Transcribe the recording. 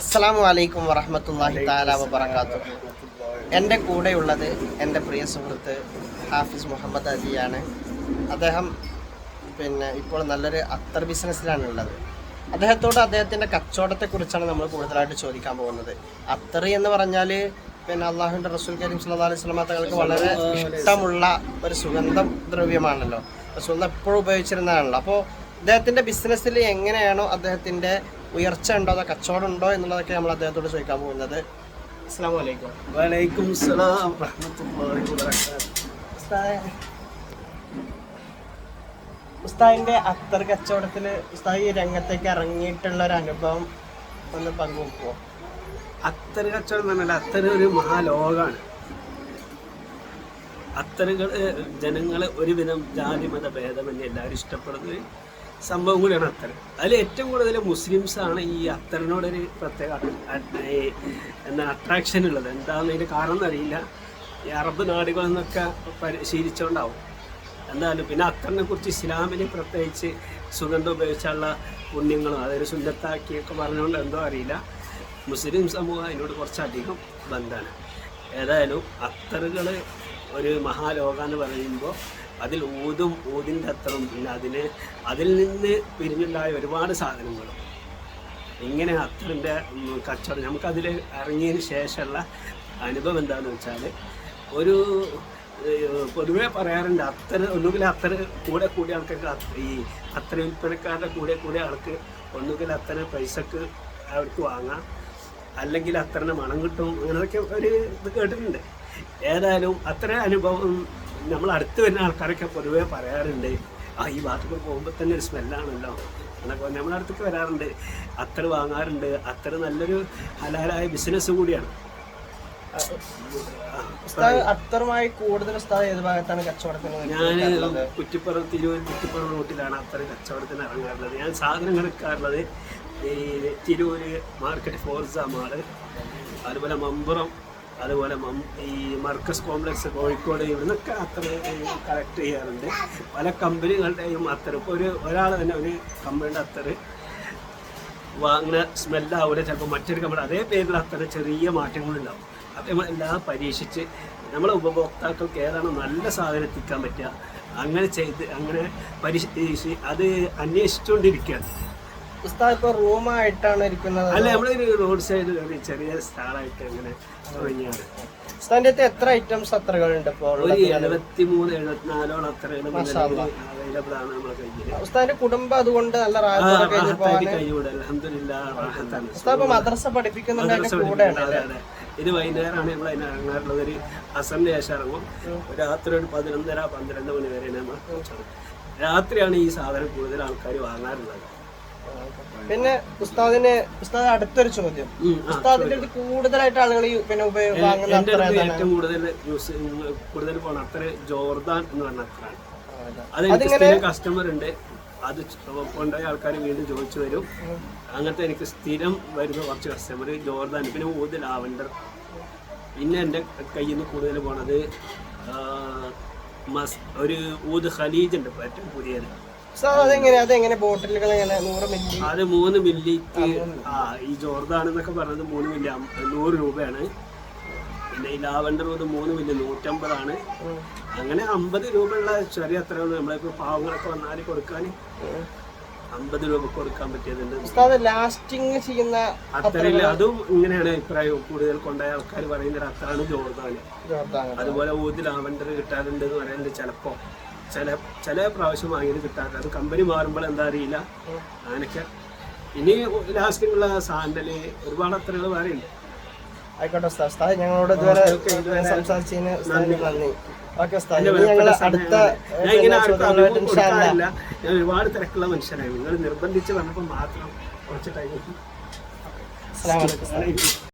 അസ്സലാമു അലൈക്കും വറഹമത്തല്ലാഹി താല വബറകാത്തു. എന്റെ കൂടെയുള്ളത് എന്റെ പ്രിയ സുഹൃത്ത് ഹാഫിസ് മുഹമ്മദ് അലിയാണ്. അദ്ദേഹം പിന്നെ ഇപ്പോൾ നല്ലൊരു അത്തർ ബിസിനസ്സിലാണ് ഉള്ളത്. അദ്ദേഹത്തോട് അദ്ദേഹത്തിന്റെ കച്ചവടത്തെക്കുറിച്ചാണ് നമ്മൾ കൂടുതലായിട്ട് ചോദിക്കാൻ പോകുന്നത്. അത്തർ എന്ന് പറഞ്ഞാൽ പിന്നെ അള്ളാഹുവിന്റെ റസൂൽ കരീം സല്ലാ അലൈഹി സ്വലാമ തങ്ങൾക്ക് വളരെ ഇഷ്ടമുള്ള ഒരു സുഗന്ധ ദ്രവ്യമാണല്ലോ. റസൂൽ എപ്പോഴും ഉപയോഗിച്ചിരുന്നതാണല്ലോ. അപ്പോൾ അദ്ദേഹത്തിന്റെ ബിസിനസ്സിൽ എങ്ങനെയാണോ അദ്ദേഹത്തിന്റെ ഉയർച്ച ഉണ്ടോ അതോ കച്ചവടം ഉണ്ടോ എന്നുള്ളതൊക്കെ നമ്മൾ അദ്ദേഹത്തോട് ചോദിക്കാൻ പോകുന്നത്. അസ്സാം വലൈക്കും വലൈക്കും സലാം റഹ്മത്തുള്ളാഹി വബറകാതുഹു. ഉസ്താദിന്റെ അത്തർ കച്ചവടത്തിൽ ഉസ്താദ് ഈ രംഗത്തേക്ക് ഇറങ്ങിയിട്ടുള്ള ഒരു അനുഭവം ഒന്ന് പങ്കുവെക്കുമോ അത്തർ കച്ചവടം എന്ന് പറഞ്ഞാൽ അത്തർ ഒരു മഹാലോകാണ് അത്തറുകൾ ജനങ്ങളെ ഒരുവിധം ജാതി മത ഭേദമന്യേ എല്ലാവരും ഇഷ്ടപ്പെടുന്ന ഒരു സംഭവം കൂടിയാണ് അത്തർ അതിൽ ഏറ്റവും കൂടുതൽ മുസ്ലിംസാണ് ഈ അത്തറിനോടൊരു പ്രത്യേക എന്താ അട്രാക്ഷൻ ഉള്ളത്. എന്താണെന്ന് അതിന്റെ കാരണം എന്നറിയില്ല ഈ അറബ് നാടുകളിൽ നിന്നൊക്കെ പരിശീലിച്ചുകൊണ്ടാവും എന്തായാലും പിന്നെ അത്തറിനെ കുറിച്ച് ഇസ്ലാമിൽ പ്രത്യേകിച്ച് സുഗന്ധം ഉപയോഗിച്ചുള്ള പുണ്യങ്ങളും അതൊരു സുന്നത്താക്കിയൊക്കെ പറഞ്ഞുകൊണ്ട് എന്തോ അറിയില്ല. മുസ്ലിം സമൂഹം അതിനോട് കുറച്ചധികം ബന്ധമാണ്. ഏതായാലും അത്തറുകൾ ഒരു മഹാലോക എന്ന് പറയുമ്പോൾ അതിൽ ഊതും ഊതിന്റെ അത്രയും പിന്നെ അതിന് അതിൽ നിന്ന് പിരിഞ്ഞുണ്ടായ ഒരുപാട് സാധനങ്ങളും. ഇങ്ങനെ അത്തറിന്റെ ഉം, കച്ചവടം. നമുക്കതിൽ ഇറങ്ങിയതിന് ശേഷമുള്ള അനുഭവം എന്താണെന്ന് വെച്ചാൽ ഒരു പൊതുവേ പറയാറുണ്ട് അത്തറ് ഒന്നുകിൽ അത്തറ് കൂടെ കൂടിയ ആൾക്കാർക്ക് ഈ അത്ര വിൽപ്പനക്കാരുടെ കൂടെ കൂടിയ ആൾക്ക് ഒന്നുകിൽ അത്ര പൈസക്ക് അവർക്ക് വാങ്ങാം. അല്ലെങ്കിൽ അത്തറിന് മണം കിട്ടും. അങ്ങനെയൊക്കെ ഒരു ഇത് കേട്ടിട്ടുണ്ട്. ഏതായാലും അത്ര അനുഭവം നമ്മൾ അടുത്ത് വരുന്ന ആൾക്കാരൊക്കെ പൊതുവേ പറയാറുണ്ട് ആ ഈ ബാത്റൂമിൽ പോകുമ്പോൾ തന്നെ ഒരു സ്മെല്ലാണല്ലോ എന്നൊക്കെ നമ്മുടെ അടുത്തൊക്കെ വരാറുണ്ട്. അത്തർ വാങ്ങാറുണ്ട്. അത്തർ നല്ലൊരു ഹലാലായ ബിസിനസ് കൂടിയാണ്. അത്രമായി അത്തറുമായി കൂടുതൽ ഏത് ഭാഗത്താണ് കച്ചവടത്തിന് ഞാൻ കുറ്റിപ്പുറം തിരൂർ കുറ്റിപ്പുറം റൂട്ടിലാണ് അത്ര കച്ചവടത്തിന് ഇറങ്ങാറുള്ളത്. ഞാൻ സാധനങ്ങൾ എടുക്കാറുള്ളത് ഈ തിരൂര് മാർക്കറ്റ് ഫോർസ മാൾ അതുപോലെ മമ്പുറം അതുപോലെ ഈ മർക്കസ് കോംപ്ലക്സ് കോഴിക്കോട് ഇവിടുന്നൊക്കെ അത്ര കളക്ട് ചെയ്യാറുണ്ട്. പല കമ്പനികളുടെയും അത്തർ ഇപ്പോൾ ഒരു ഒരാൾ തന്നെ ഒരു കമ്പനിയുടെ അത്തറ് വാങ്ങുന്ന സ്മെല്ലാവില്ല ചിലപ്പോൾ മറ്റൊരു കമ്പനി അതേ പേരിൽ അത്ര ചെറിയ മാറ്റങ്ങളുണ്ടാവും. നമ്മൾ എല്ലാം പരീക്ഷിച്ച് നമ്മളെ ഉപഭോക്താക്കൾക്ക് ഏതാണോ നല്ല സാധനം എത്തിക്കാൻ പറ്റുക. അങ്ങനെ ചെയ്ത് അങ്ങനെ പരീക്ഷിച്ച് അത് അന്വേഷിച്ചുകൊണ്ടിരിക്കുകയാണ് ഉസ്താദ് ഇപ്പൊ റൂമായിട്ടാണ് ഇരിക്കുന്നത് അല്ല നമ്മളൊരു റോഡ് സൈഡിൽ ഒരു ചെറിയ സ്ഥലമായിട്ട് അങ്ങനെ തുടങ്ങിയാണ് ഉസ്താദിന്റെ അടുത്ത് എത്ര ഐറ്റംസ് അത്തറുകളുണ്ട് ഇപ്പോൾ ഒരു എഴുപത്തി മൂന്ന് എഴുപത്തിനാലോളം അത്രയും അവൈലബിൾ ആണ് നമ്മളെ കയ്യിൽ ഉസ്താദിന്റെ കുടുംബം അതുകൊണ്ട് നല്ല അലഹമില്ല റാഹത്താണ്. ഉസ്താദ് ഇപ്പൊ മദ്രസ പഠിപ്പിക്കുന്നുണ്ട്. ഇത് വൈകുന്നേരമാണ് നമ്മൾ അതിന് ഇറങ്ങാറുള്ളത് ഒരു അസറിന് ശേഷം ഇറങ്ങും. രാത്രി ഒരു പതിനൊന്നര പന്ത്രണ്ട് മണി വരെ നമ്മൾ രാത്രിയാണ് ഈ സാധനം കൂടുതൽ ആൾക്കാർ വാങ്ങാറുള്ളത്. പിന്നെ ഉസ്താദിന് ഉസ്താദ് അടുത്തൊരു ചോദ്യം. ഉസ്താദിന്റെ അടുത്ത് കൂടുതലായിട്ട് ആളുകൾ ഈ പിന്നെ ഉപയോഗം ഏറ്റവും കൂടുതൽ യൂസ് കൂടുതൽ പോണ അത്ര ജോർദാൻ എന്ന് പറഞ്ഞ അത്രയാണ്. കസ്റ്റമർ ഉണ്ട്. അത് കൊണ്ടുപോയ ആൾക്കാർ വീണ്ടും ചോദിച്ചു വരും. അങ്ങനത്തെ എനിക്ക് സ്ഥിരം വരുന്ന കുറച്ച് കസ്റ്റമർ ജോർദാൻ പിന്നെ ഊത് ലാവൻഡർ പിന്നെ എന്റെ കയ്യിൽ നിന്ന് കൂടുതൽ പോണത് മസ് ഒരു ഊത് ഖലീജ് ഉണ്ട് ഏറ്റവും പുതിയത്. അത് മൂന്ന് മില്ലിക്ക് ആ ഈ ജോർദാൻ എന്നൊക്കെ പറഞ്ഞത് മൂന്ന് മില്ലി നൂറ് രൂപയാണ്. പിന്നെ ഈ ലാവൻഡർ ഊത് മൂന്ന് മില്ലി നൂറ്റമ്പതാണ്. അങ്ങനെ അമ്പത് രൂപയുള്ള ചെറിയ അത്ര നമ്മളിപ്പോ പാവങ്ങളൊക്കെ വന്നാൽ കൊടുക്കാൻ അമ്പത് രൂപ കൊടുക്കാൻ പറ്റിയതുണ്ട്. ലാസ്റ്റിംഗ് ലാസ്റ്റിങ് ചെയ്യുന്ന അത്രയില്ല. അതും ഇങ്ങനെയാണ് അഭിപ്രായം. കൂടുതൽ കൊണ്ടായ ആൾക്കാർ പറയുന്നത് അത്രയാണ് ജോർദാൻ. അതുപോലെ ഊതി ലാവണ്ടർ കിട്ടാറുണ്ട് എന്ന് പറയുന്നത് ചിലപ്പോൾ ചില ചില പ്രാവശ്യം വാങ്ങിയത് കിട്ടാത്ത അത് കമ്പനി മാറുമ്പോൾ എന്താ അറിയില്ല. അങ്ങനെയൊക്കെ. ഇനി ലാസ്റ്റിനുള്ള സാൻഡൽ ഒരുപാട് അത്രകൾ വേറെ ഉണ്ട് ആയിക്കോട്ടെ ഉസ്താദ്. ഉസ്താദ് ഞങ്ങളോട് ഇതുവരെ സംസാരിച്ചതിന് നന്ദി. ഓക്കെ ഉസ്താദ് ഞങ്ങൾ അടുത്ത ഞാൻ ഒരുപാട് തിരക്കുള്ള മനുഷ്യനായി നിങ്ങൾ നിർബന്ധിച്ച് വന്നപ്പോൾ മാത്രം കുറച്ച് ടൈം അസ്സാം വലൈക്കും.